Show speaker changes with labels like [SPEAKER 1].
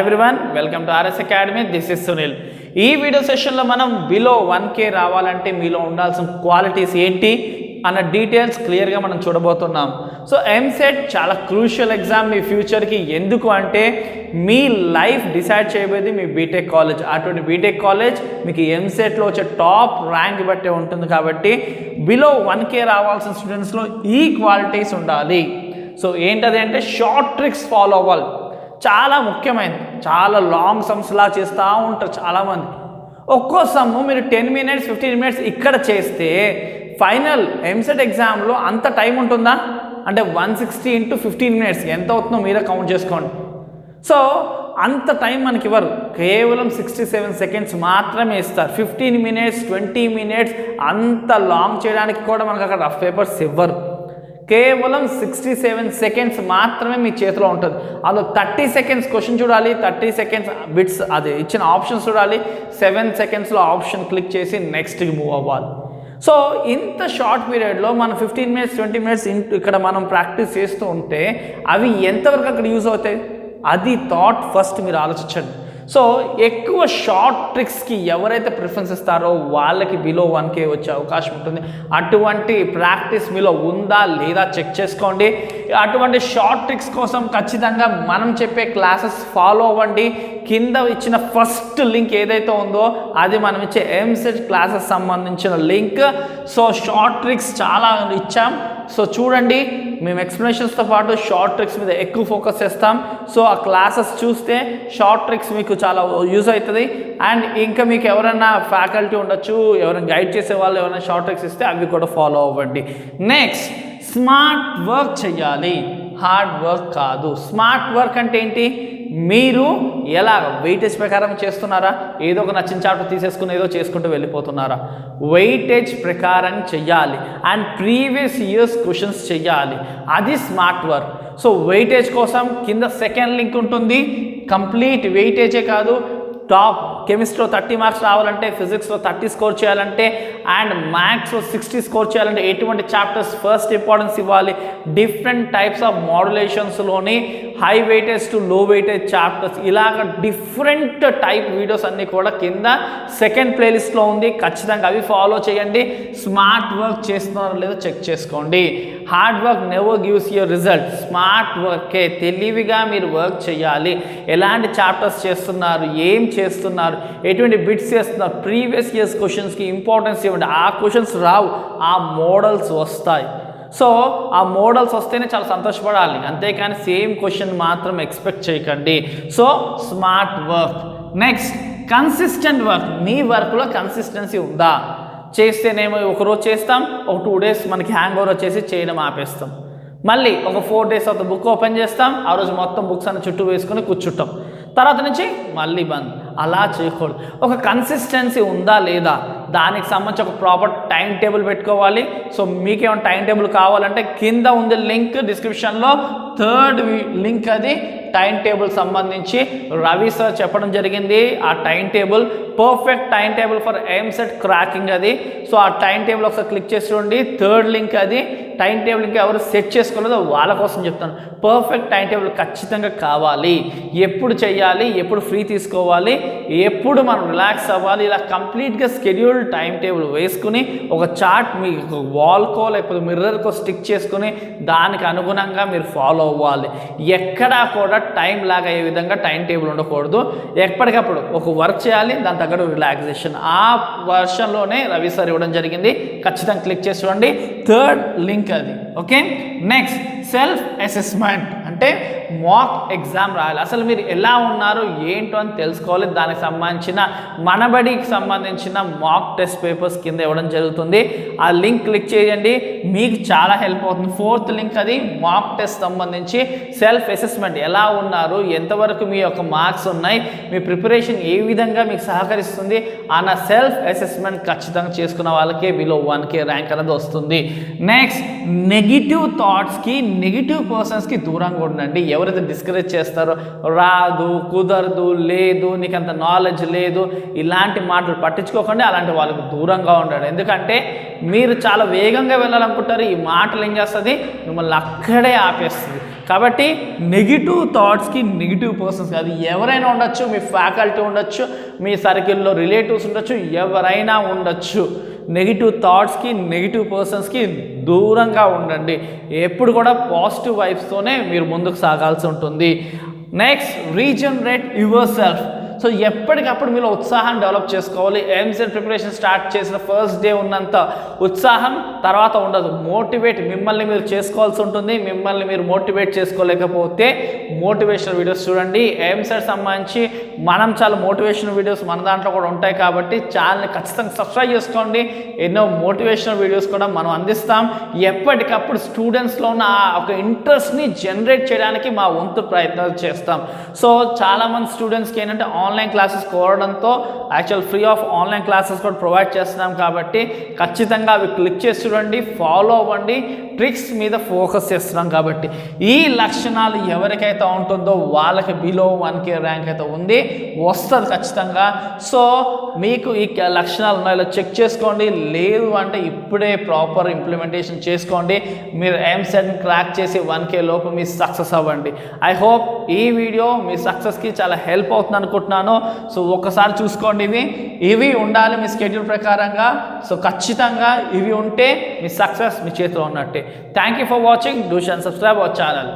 [SPEAKER 1] Everyone welcome to RS academy this is Sunil ఈ video సెషన్లో మనం బిలో వన్ కే రావాలంటే మీలో ఉండాల్సిన క్వాలిటీస్ ఏంటి అన్న డీటెయిల్స్ క్లియర్గా మనం చూడబోతున్నాం సో ఎంసెట్ e చాలా క్రూషియల్ ఎగ్జామ్ మీ ఫ్యూచర్కి ఎందుకు అంటే మీ లైఫ్ డిసైడ్ చేయబోయేది మీ బీటెక్ కాలేజ్ అటువంటి బీటెక్ కాలేజ్ మీకు ఎంసెట్లో e వచ్చే టాప్ ర్యాంక్ బట్టే ఉంటుంది కాబట్టి బిలో వన్ కే రావాల్సిన స్టూడెంట్స్లో ఈ క్వాలిటీస్ ఉండాలి సో ఏంటది అంటే షార్ట్ ట్రిక్స్ ఫాలో అవ్వాలి చాలా ముఖ్యమైనది చాలా లాంగ్ సమ్స్లా చేస్తూ ఉంటారు చాలామంది ఒక్కో సమ్ము మీరు టెన్ మినిట్స్ ఫిఫ్టీన్ మినిట్స్ ఇక్కడ చేస్తే ఫైనల్ ఎంసెట్ ఎగ్జామ్లో అంత టైం ఉంటుందా అంటే one sixty into fifteen minutes ఎంత అవుతుందో మీరే కౌంట్ చేసుకోండి సో అంత టైం మనకి ఇవ్వరు కేవలం సిక్స్టీ సెవెన్ సెకండ్స్ మాత్రమే ఇస్తారు ఫిఫ్టీన్ మినిట్స్ ట్వంటీ మినిట్స్ అంత లాంగ్ చేయడానికి కూడా మనకు అక్కడ రఫ్ పేపర్స్ ఇవ్వరు కేవలం సిక్స్టీ సెవెన్ సెకండ్స్ మాత్రమే మీ చేతిలో ఉంటుంది అందులో థర్టీ సెకండ్స్ క్వశ్చన్ చూడాలి థర్టీ సెకండ్స్ బిట్స్ అది ఇచ్చిన ఆప్షన్స్ చూడాలి సెవెన్ సెకండ్స్లో ఆప్షన్ క్లిక్ చేసి నెక్స్ట్కి మూవ్ అవ్వాలి సో ఇంత షార్ట్ పీరియడ్లో మనం ఫిఫ్టీన్ మినిట్స్ ట్వంటీ మినిట్స్ ఇక్కడ మనం ప్రాక్టీస్ చేస్తూ ఉంటే అవి ఎంతవరకు అక్కడ యూజ్ అవుతాయి అది థాట్ ఫస్ట్ మీరు ఆలోచించండి సో ఎక్కువ షార్ట్ ట్రిక్స్కి ఎవరైతే ప్రిఫరెన్స్ ఇస్తారో వాళ్ళకి బిలో వన్కే వచ్చే అవకాశం ఉంటుంది అటువంటి ప్రాక్టీస్ మీలో ఉందా లేదా చెక్ చేసుకోండి అటువంటి షార్ట్ ట్రిక్స్ కోసం ఖచ్చితంగా మనం చెప్పే క్లాసెస్ ఫాలో అవ్వండి కింద ఇచ్చిన ఫస్ట్ లింక్ ఏదైతే ఉందో అది మనం ఇచ్చే ఎంసెట్ క్లాసెస్ సంబంధించిన లింక్ సో షార్ట్ ట్రిక్స్ చాలా ఇచ్చాం సో చూడండి మేము ఎక్స్ప్లెనేషన్స్తో పాటు షార్ట్ ట్రిక్స్ మీద ఎక్కువ ఫోకస్ చేస్తాం సో ఆ క్లాసెస్ చూస్తే షార్ట్ ట్రిక్స్ మీకు చాలా యూజ్ అవుతుంది అండ్ ఇంకా మీకు ఎవరైనా ఫ్యాకల్టీ ఉండొచ్చు ఎవరైనా గైడ్ చేసే వాళ్ళు ఎవరైనా షార్ట్ ట్రిక్స్ ఇస్తే అవి కూడా ఫాలో అవ్వండి నెక్స్ట్ స్మార్ట్ వర్క్ చేయాలి హార్డ్ వర్క్ కాదు స్మార్ట్ వర్క్ అంటే ఏంటి మీరు ఎలా వెయిటేజ్ ప్రకారం చేస్తున్నారా ఏదో ఒక నచ్చిన చాటు తీసేసుకుని ఏదో చేసుకుంటూ వెళ్ళిపోతున్నారా వెయిటేజ్ ప్రకారం చెయ్యాలి అండ్ ప్రీవియస్ ఇయర్స్ క్వశ్చన్స్ చెయ్యాలి అది స్మార్ట్ వర్క్ సో వెయిటేజ్ కోసం కింద సెకండ్ లింక్ ఉంటుంది కంప్లీట్ వెయిటేజే కాదు టాప్ కెమిస్ట్రీలో థర్టీ మార్క్స్ రావాలంటే ఫిజిక్స్లో థర్టీ స్కోర్ చేయాలంటే అండ్ మ్యాథ్స్లో సిక్స్టీ స్కోర్ చేయాలంటే ఎటువంటి చాప్టర్స్ ఫస్ట్ ఇంపార్టెన్స్ ఇవ్వాలి different types of మోడ్యులేషన్స్లోని high weightage to low weightage chapters ఇలాగ డిఫరెంట్ టైప్ వీడియోస్ అన్నీ కూడా కింద సెకండ్ ప్లేలిస్ట్లో ఉంది ఖచ్చితంగా అవి ఫాలో చేయండి స్మార్ట్ వర్క్ చేస్తున్నారో లేదో చెక్ చేసుకోండి hard work never gives your result smart వర్కే తెలివిగా మీరు వర్క్ చేయాలి ఎలాంటి చాప్టర్స్ చేస్తున్నారు ఏం చేస్తున్నారు చేస్తున్నారు ఎటువంటి బిట్స్ చేస్తున్నారు ప్రీవియస్ ఇయర్స్ క్వశ్చన్స్కి ఇంపార్టెన్స్ ఇవ్వండి ఆ క్వశ్చన్స్ రావు ఆ మోడల్స్ వస్తాయి సో ఆ మోడల్స్ వస్తేనే చాలా సంతోషపడాలి అంతేకాని సేమ్ క్వశ్చన్ మాత్రం ఎక్స్పెక్ట్ చేయకండి so smart work next consistent work మీ వర్క్లో కన్సిస్టెన్సీ ఉందా చేస్తేనేమో ఒకరోజు చేస్తాం ఒక టూ డేస్ మనకి హ్యాంగ్ ఓవర్ వచ్చేసి చేయడం ఆపేస్తాం మళ్ళీ ఒక ఫోర్ డేస్ తర్వాత బుక్ ఓపెన్ చేస్తాం ఆ రోజు మొత్తం బుక్స్ అన్ని చుట్టూ వేసుకొని కూర్చుంటాం తర్వాత నుంచి మళ్ళీ బంద్ అలా చేయకూడదు ఒక కన్సిస్టెన్సీ ఉందా లేదా దానికి సంబంధించి ఒక ప్రాపర్ టైం టేబుల్ పెట్టుకోవాలి సో మీకేమైనా టైం టేబుల్ కావాలంటే కింద ఉంది లింక్ డిస్క్రిప్షన్లో థర్డ్ లింక్ అది టైం టేబుల్ సంబంధించి రవి సార్ చెప్పడం జరిగింది ఆ time table perfect time table for set cracking అది సో ఆ టైం టేబుల్ ఒకసారి క్లిక్ చేసి చూడండి థర్డ్ లింక్ అది టైం టేబుల్ ఇంకా ఎవరు సెట్ చేసుకోలేదో వాళ్ళ కోసం చెప్తాను పర్ఫెక్ట్ టైం టేబుల్ ఖచ్చితంగా కావాలి ఎప్పుడు చేయాలి ఎప్పుడు ఫ్రీ తీసుకోవాలి ఎప్పుడు మనం రిలాక్స్ అవ్వాలి ఇలా కంప్లీట్గా స్కెడ్యూల్ టైం టేబుల్ వేసుకుని ఒక చార్ట్ మీ వాల్కో లేకపోతే మిర్రర్కో స్టిక్ చేసుకుని దానికి అనుగుణంగా మీరు ఫాలో అవ్వాలి ఎక్కడా కూడా టైం లాగ్ అయ్యే విధంగా టైం టేబుల్ ఉండకూడదు ఎప్పటికప్పుడు ఒక వర్క్ చేయాలి దాని తగ్గట్టు రిలాక్సేషన్ ఆ వర్షన్లోనే రవి సార్ ఇవ్వడం జరిగింది ఖచ్చితంగా క్లిక్ చేసి చూడండి థర్డ్ లింక్ कर दी ओके नेक्स्ट सेल्फ असेसमेंट అంటే మాక్ ఎగ్జామ్ రాయాలి అసలు మీరు ఎలా ఉన్నారు ఏంటో అని తెలుసుకోవాలి దానికి సంబంధించిన మనబడికి సంబంధించిన మాక్ టెస్ట్ పేపర్స్ కింద ఇవ్వడం జరుగుతుంది ఆ లింక్ క్లిక్ చేయండి మీకు చాలా హెల్ప్ అవుతుంది ఫోర్త్ లింక్ అది మాక్ టెస్ట్ సంబంధించి సెల్ఫ్ అసెస్మెంట్ ఎలా ఉన్నారు ఎంతవరకు మీ యొక్క మార్క్స్ ఉన్నాయి మీ ప్రిపరేషన్ ఏ విధంగా మీకు సహకరిస్తుంది అన్న సెల్ఫ్ అసెస్మెంట్ ఖచ్చితంగా చేసుకున్న వాళ్ళకే బిలో వన్కే ర్యాంక్ అనేది వస్తుంది నెక్స్ట్ నెగిటివ్ థాట్స్కి నెగిటివ్ పర్సన్స్కి దూరంగా ఉంటుందండి ఎవరైతే డిస్కరేజ్ చేస్తారో రాదు కుదరదు లేదు నీకు అంత నాలెడ్జ్ లేదు ఇలాంటి మాటలు పట్టించుకోకండి అలాంటి వాళ్ళకు దూరంగా ఉండడు ఎందుకంటే మీరు చాలా వేగంగా వెళ్ళాలనుకుంటారు ఈ మాటలు ఏం చేస్తుంది మిమ్మల్ని అక్కడే ఆపేస్తుంది కాబట్టి నెగిటివ్ థాట్స్కి నెగిటివ్ పర్సన్స్ కాదు ఎవరైనా ఉండొచ్చు మీ ఫ్యాకల్టీ ఉండొచ్చు మీ సర్కిల్లో రిలేటివ్స్ ఉండొచ్చు ఎవరైనా ఉండొచ్చు నెగిటివ్ థాట్స్కి నెగిటివ్ పర్సన్స్కి దూరంగా ఉండండి ఎప్పుడు కూడా పాజిటివ్ వైబ్స్తోనే మీరు ముందుకు సాగాల్సి ఉంటుంది next regenerate yourself so ఎప్పటికప్పుడు మీలో ఉత్సాహం డెవలప్ చేసుకోవాలి ఎంసెట్ ప్రిపరేషన్ స్టార్ట్ చేసిన ఫస్ట్ డే ఉన్నంత ఉత్సాహం తర్వాత ఉండదు మోటివేట్ మిమ్మల్ని మీరు చేసుకోవాల్సి ఉంటుంది మిమ్మల్ని మీరు మోటివేట్ చేసుకోలేకపోతే మోటివేషనల్ వీడియోస్ చూడండి ఎంసెట్ సంబంధించి మనం చాలా మోటివేషనల్ వీడియోస్ మన దాంట్లో కూడా ఉంటాయి కాబట్టి ఛానల్ని ఖచ్చితంగా సబ్స్క్రైబ్ చేసుకోండి ఎన్నో మోటివేషనల్ వీడియోస్ కూడా మనం అందిస్తాం ఎప్పటికప్పుడు స్టూడెంట్స్లో ఉన్న ఒక ఇంట్రెస్ట్ని జనరేట్ చేయడానికి మా వంతు ప్రయత్నాలు చేస్తాం సో చాలామంది స్టూడెంట్స్కి ఏంటంటే online online classes కోరడంతో actual free of online classes కూడా ప్రొవైడ్ చేస్తున్నాం కాబట్టి ఖచ్చితంగా అవి క్లిక్ చేసి చూడండి ఫాలో అవ్వండి ట్రిక్స్ మీద ఫోకస్ చేస్తున్నాం కాబట్టి ఈ లక్షణాలు ఎవరికైతే ఉంటుందో వాళ్ళకి బిలో వన్ కే ర్యాంక్ అయితే ఉంది వస్తుంది ఖచ్చితంగా సో మీకు ఈ లక్షణాలు ఉన్నాయో చెక్ చేసుకోండి లేదు అంటే ఇప్పుడే ప్రాపర్ ఇంప్లిమెంటేషన్ చేసుకోండి మీరు ఎంసెట్ క్రాక్ చేసి వన్ కే లోపు మీ సక్సెస్ అవ్వండి ఐ హోప్ ఈ వీడియో మీ సక్సెస్కి చాలా హెల్ప్ అవుతుంది అనుకుంటున్నాను సో ఒకసారి చూసుకోండి ఇవి ఇవి ఉండాలి మీ స్కెడ్యూల్ ప్రకారంగా సో ఖచ్చితంగా ఇవి ఉంటే మీ సక్సెస్ మీ చేతిలో ఉన్నట్టే Thank you for watching. Do share and subscribe our channel.